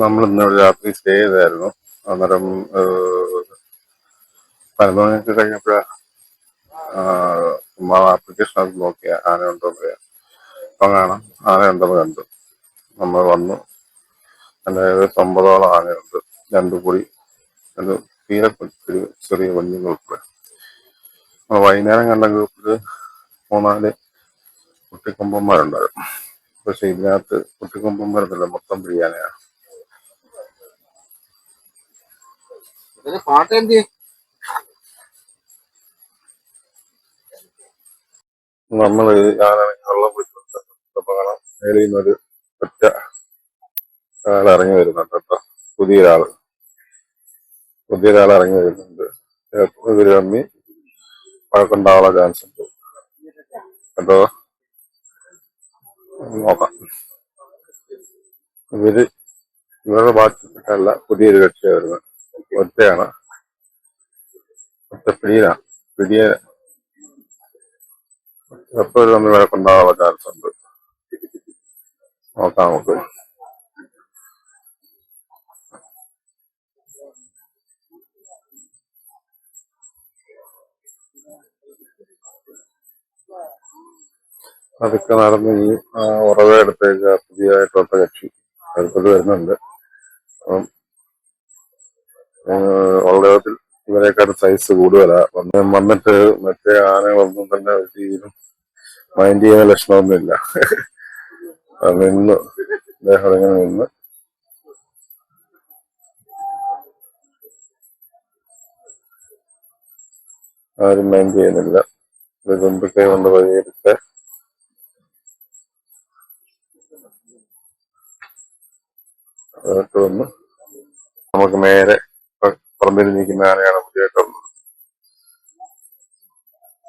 നമ്മൾ ഇന്നൊരു രാത്രി സ്റ്റേ ചെയ്തായിരുന്നു. അന്നേരം പതിനൊന്ന് നമ്മൾ ആപ്ലിക്കേഷൻ അത് നോക്കിയ ആന ഉണ്ടോ എന്ന് അറിയാം അപ്പം കാണാം ആന ഉണ്ടെന്ന് കണ്ടു. നമ്മൾ വന്നു. അതിന്റെ ഏകദേശം ഒമ്പതോളം ആനയുണ്ട്. രണ്ടു കൂടി രണ്ട് തീരെ ചെറിയ കുഞ്ഞുങ്ങൾ ഉൾപ്പെടെ വൈകുന്നേരം കണ്ട ഗ്രൂപ്പിൽ മൂന്നാൽ കുട്ടിക്കൊമ്പന്മാരുണ്ടായിരുന്നു. പക്ഷെ ഇതിനകത്ത് കുട്ടിക്കൊമ്പന്മാരൊന്നുമില്ല മൊത്തം പിടിയാനയാണ് ഇതിന് പാട്ട് എന്ത് നമ്മൾ ഞാനാണെങ്കിൽ കാണാം. മേളിൽ നിന്നൊരു ഒറ്റ ആൾ ഇറങ്ങി വരുന്നുണ്ട് കേട്ടോ. പുതിയൊരാൾ. പുതിയൊരാൾ ഇറങ്ങി വരുന്നുണ്ട്. ഇവർ തമ്മി വഴക്കുണ്ടാവാനുള്ള ചാൻസ് ഉണ്ട്. കേട്ടോ? നോക്കാം. ഇവർ ഇവരുടെ ബാക്കി അല്ല പുതിയൊരു കക്ഷിയാണ് വരുന്നത്. ഒറ്റയാണ്. ഒറ്റ പിടിയിലാണ് പിടിയെ എപ്പോഴും തമ്മിൽ വഴക്കുണ്ടാവാനുള്ള ചാൻസ് ഉണ്ട്. നോക്കാം നമുക്ക്. അതൊക്കെ നടന്ന് ഈ ഉറവ ഉറവയെടുത്തേക്ക് പുതിയതായിട്ടുള്ള കക്ഷി അടുത്തത് വരുന്നുണ്ട്. അപ്പം ഉള്ളതിൽ ഇവരെക്കാട്ടും സൈസ് കൂടുതലാണ് വന്ന് വന്നിട്ട് മറ്റേ ആനകളൊന്നും തന്നെ രീതിയിലും മൈൻഡ് ചെയ്യുന്ന ലക്ഷണമൊന്നുമില്ല. നിന്ന്. അദ്ദേഹം ഇങ്ങനെ നിന്ന്. ആരും മൈൻഡ് ചെയ്യുന്നില്ല. തുമ്പിക്കൈ കൊണ്ട് പരിഹരിച്ച് അതൊക്കെ വന്ന് നമുക്ക് നേരെ പറമ്പിൽ നിൽക്കുന്ന ആനയാണ് പുതിയതായിട്ട്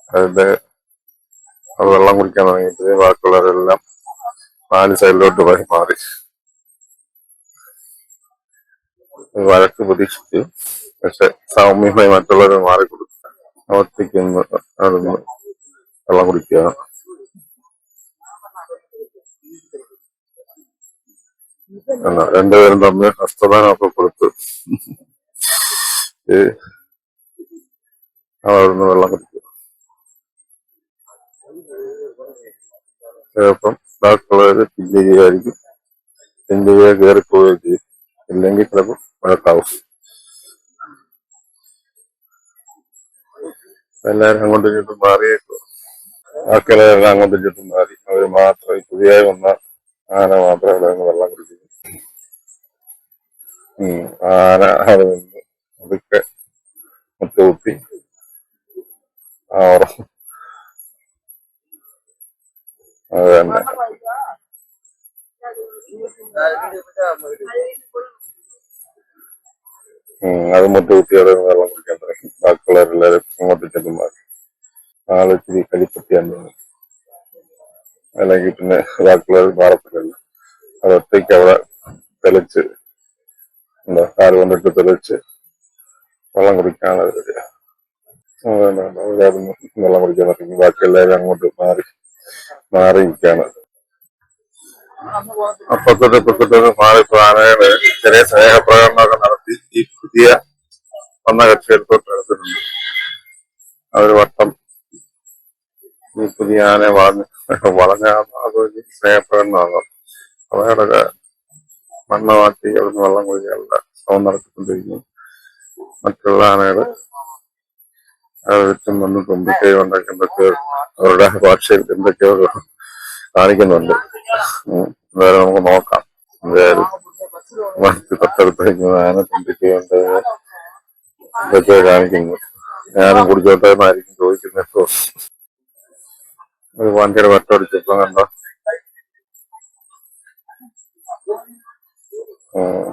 അതിന്റെ അത് വെള്ളം കുടിക്കാൻ തുടങ്ങിയിട്ട് ബാക്കിയുള്ളവരെല്ലാം നാല് സൈഡിലോട്ട് പോയി മാറി. വഴക്ക് പ്രതീക്ഷിച്ചു. പക്ഷെ സൗമ്യമായി മാറി മാറിക്കൊടുത്തു. ഒറ്റയ്ക്ക് നിന്ന് അവിടെ നിന്ന് വെള്ളം കുടിക്കുക. രണ്ടുപേരും തമ്മിൽ ഹസ്തദാനമൊക്കെ കൊടുത്തു. ഈ അവിടെ നിന്ന് വെള്ളം കുടിക്കും ചിലപ്പം ബാക്കിയുള്ളവര് ഫില്ല് ചെയ്യുമായിരിക്കും പില്ല് ചെയ്യാൻ കയറിപ്പോവുകയും ചെയ്യും. ഇല്ലെങ്കിൽ ചിലപ്പോൾ വഴക്കാവും. എല്ലാവരും അങ്ങോട്ടും ഇങ്ങോട്ടും മാറിയേക്കും ബാക്കിയുള്ളവരെല്ലാം അങ്ങോട്ടും ഇങ്ങോട്ടും മാറി. അവർ മാത്രം പുതിയായി വന്ന ആന മാത്രം അവിടെ വെള്ളം കുടിക്കുന്നു. ആന അവിടെ നിന്ന് അതൊക്കെ മുട്ടുകുത്തി അത് തന്നെ. അത് മുട്ടുകുത്തി അവിടെ വെള്ളം കുടിക്കാൻ തുടങ്ങി. ബാക്കിയുള്ളവരെല്ലാവരും അങ്ങോട്ട് ചെല്ലുമ്പോൾ മാറി ആൾ ഇച്ചിരി കലിപ്പത്തിയാന്ന് തോന്നുന്നു അല്ലെങ്കിൽ പിന്നെ ബാക്കിയുള്ളവർ മാറത്തില്ലല്ലോ അതൊറ്റയ്ക്ക് അവിടെ തെളിച്ച് എന്താ കാൽ കൊണ്ടിട്ട് തെളിച്ച് വെള്ളം കുടിക്കാനുള്ള പരിപാടിയാണ് അവരായിരുന്നു വെള്ളം കുടിക്കാൻ തുടങ്ങി ബാക്കി എല്ലാവരും അങ്ങോട്ട് മാറി മാറി നിൽക്കാണ് അപ്പത്തൊട്ട് ഇപ്പത്തൊട്ട് മാറി ആനകൾ ചെറിയ സ്നേഹപ്രകടനമൊക്കെ നടത്തി ഈ പുതിയ വന്ന കക്ഷിയെടുത്തോട്ട് എടുത്തിട്ടുണ്ട് അവർ വട്ടം ഈ പുതിയ ആനയെ വളഞ്ഞ് വളഞ്ഞ അതൊരു സ്നേഹപ്രകടനമാണ്? അവരുടെ മണ്ണ് മാറ്റി അവിടുന്ന് വെള്ളം കുഴിക്കാനുള്ള ശ്രമം നടത്തിക്കൊണ്ടിരിക്കുന്നു. മറ്റുള്ള ആനകൾ അത് ചുറ്റും വന്ന് തുമ്പിക്കൈ കൊണ്ടൊക്കെ അവരുടെ ഭാഷയിൽ എന്തൊക്കെയോ കാണിക്കുന്നുണ്ട്. എന്തായാലും നമുക്ക് നോക്കാം. എന്തായാലും മറ്റ് ആന തുമ്പിക്കൈ കൊണ്ട് എന്തൊക്കെയോ കാണിക്കുന്നു. ഞാനും കുടിച്ചോട്ടെ എന്നായിരിക്കും ചോദിക്കുന്നത് ഇപ്പൊ ഒരു വണ്ടിയുടെ വട്ടടിച്ചപ്പോ കണ്ടോ? ഉം.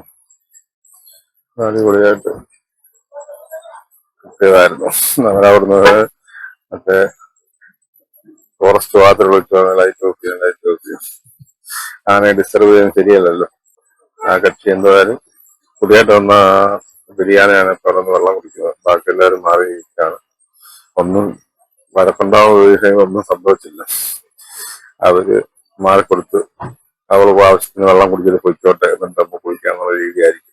അടിപൊളിയായിട്ട് കിട്ടിയതായിരുന്നു നമ്മളവിടുന്ന് മറ്റേ ഫോറസ്റ്റ് വാതിൽ വിളിച്ചു ലൈറ്റ് ഓഫ് ചെയ്യും ലൈറ്റ് ഓഫ് ചെയ്യും. ആനയെ ഡിസ്റ്റർബ് ചെയ്യാൻ ശരിയല്ലല്ലോ. ആ കക്ഷി എന്തായാലും പുതിയതായിട്ട് വന്ന ബിരിയാണിയാണ് തുറന്ന് വെള്ളം കുടിക്കുന്നത്. ബാക്കി എല്ലാവരും മാറി ഇരിക്കുകയാണ്. ഒന്നും വരപ്പുണ്ടാവുന്ന വിഷയം ഒന്നും സംഭവിച്ചില്ല. അവർ മാറിക്കൊടുത്ത് അവൾ ആവശ്യത്തിന് വെള്ളം കുടിച്ചിട്ട് പൊയ്ക്കോട്ടെ എന്നിട്ട് നമ്മൾ കുളിക്കാന്നുള്ള രീതിയായിരിക്കും.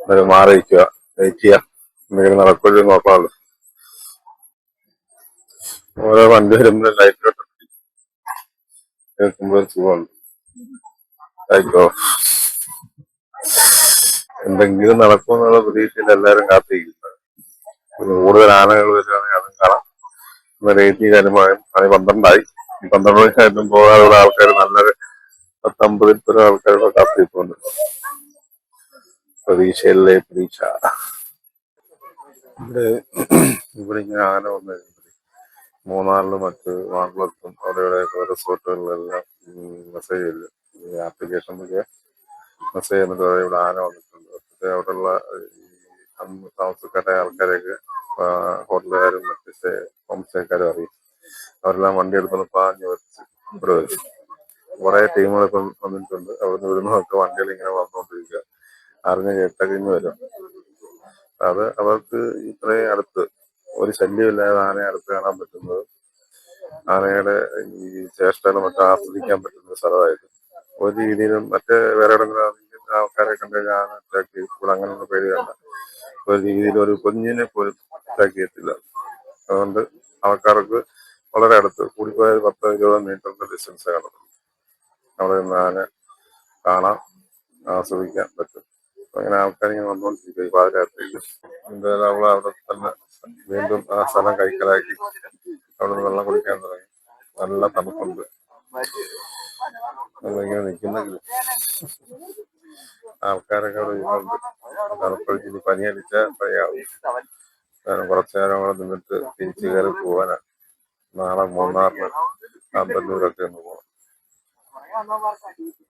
എന്നിട്ട് മാറി നിൽക്കുക വെയിറ്റ് ചെയ്യുക. എന്തെങ്കിലും നടക്കുമല്ലോ നോക്കാമല്ലോ. ഓരോ വണ്ടി വരുമ്പോൾ ലൈറ്റ് കേൾക്കുമ്പോൾ സുഖമുണ്ട് ആയിക്കോ എന്തെങ്കിലും നടക്കുമെന്നുള്ള പ്രതീക്ഷയിൽ എല്ലാവരും കാത്തിരിക്കുന്നത് കൂടുതൽ ആനകൾ വരികയാണെങ്കിൽ അതും കാണാം. ഇന്ന് റേറ്റ് കാര്യമായും അത് പന്ത്രണ്ടായി. പന്ത്രണ്ട് വയസ്സായിട്ടും പോകാനുള്ള ആൾക്കാർ നല്ലൊരു പത്തമ്പതിൽ ആൾക്കാരുടെ കാത്തിരിപ്പുണ്ട്. പ്രതീക്ഷയല്ലേ പ്രതീക്ഷ. ഇവിടെ ഇവിടെ ഇങ്ങനെ ആന വന്നു കഴിഞ്ഞാൽ മൂന്നാറിലും മറ്റ് വാർഡിലും അവിടെ ഇവിടെയൊക്കെ റിസോർട്ടുകളിലെല്ലാം മെസ്സേജ് വരും ഈ ആപ്ലിക്കേഷൻ വഴി മെസ്സേജ് ചെയ്യുന്നത് വരെ ഇവിടെ ആന വന്നിട്ടുണ്ട്. പക്ഷേ അവിടെയുള്ള താമസക്കാരായ ആൾക്കാരെയൊക്കെ ഹോട്ടലുകാരും മറ്റ് ഹോം സ്റ്റേക്കാരും അറിയും. അവരെല്ലാം വണ്ടി എടുത്തുകൊണ്ട് പാഞ്ഞ് വരച്ച് ഇവിടെ വരും. കുറെ ടീമുകൾ ഇപ്പം വന്നിട്ടുണ്ട്. അവിടുന്ന് ഇവിടുന്നൊക്കെ വണ്ടികൾ ഇങ്ങനെ വന്നുകൊണ്ടിരിക്കുക. അറിഞ്ഞ് കേട്ടൊക്കെ ഇങ്ങ് വരും. അത് അവർക്ക് ഇത്രയും അടുത്ത് ഒരു ശല്യമില്ലാതെ ആനയെ അടുത്ത് കാണാൻ പറ്റുന്നത് ആനയുടെ ഈ ചേഷ്ടകളും മറ്റും ആസ്വദിക്കാൻ പറ്റുന്ന സ്ഥലമായിട്ട് ഒരു രീതിയിലും മറ്റേ വേറെ എവിടെങ്കിലും ആൾക്കാരെ കണ്ടു കഴിഞ്ഞാൽ ആന അറ്റാക്ക് ചെയ്യും. അങ്ങനെയുള്ള പേര് വേണ്ട. ഒരു രീതിയിൽ ഒരു കുഞ്ഞിനെ പോലും അറ്റാക്ക് ചെയ്യത്തില്ല. അതുകൊണ്ട് ആൾക്കാർക്ക് വളരെ അടുത്ത് കൂടിപ്പോയ ഒരു പത്ത് ഇരുപത് മീറ്ററിന്റെ ഡിസ്റ്റൻസ് കാണും അവിടെ നിന്ന് ആന കാണാം ആസ്വദിക്കാൻ പറ്റും. അങ്ങനെ ആൾക്കാർ ഇങ്ങനെ വന്നുകൊണ്ടിരിക്കും പാതിരാത്രിയിൽ എന്തായാലും അവൾ അവിടെ തന്നെ വീണ്ടും ആ സ്ഥലം കൈക്കലാക്കി. അവിടെ വെള്ളം കുടിക്കാൻ തുടങ്ങി. നല്ല തണുപ്പുണ്ട്. നമ്മളിങ്ങനെ നിൽക്കുന്നെങ്കിൽ ആൾക്കാരൊക്കെ അവിടെ ഇരുന്നുണ്ട് തണുപ്പടിച്ച് ഇനി പനി അടിച്ചാൽ പനിയാവും. കാരണം കുറച്ചു നേരം അവിടെ നിന്നിട്ട് തിരിച്ചു കയറി പോവാനാ. നാളെ മൂന്നാറിന് കാന്തല്ലൂരൊക്കെ ഒന്ന് പോകണം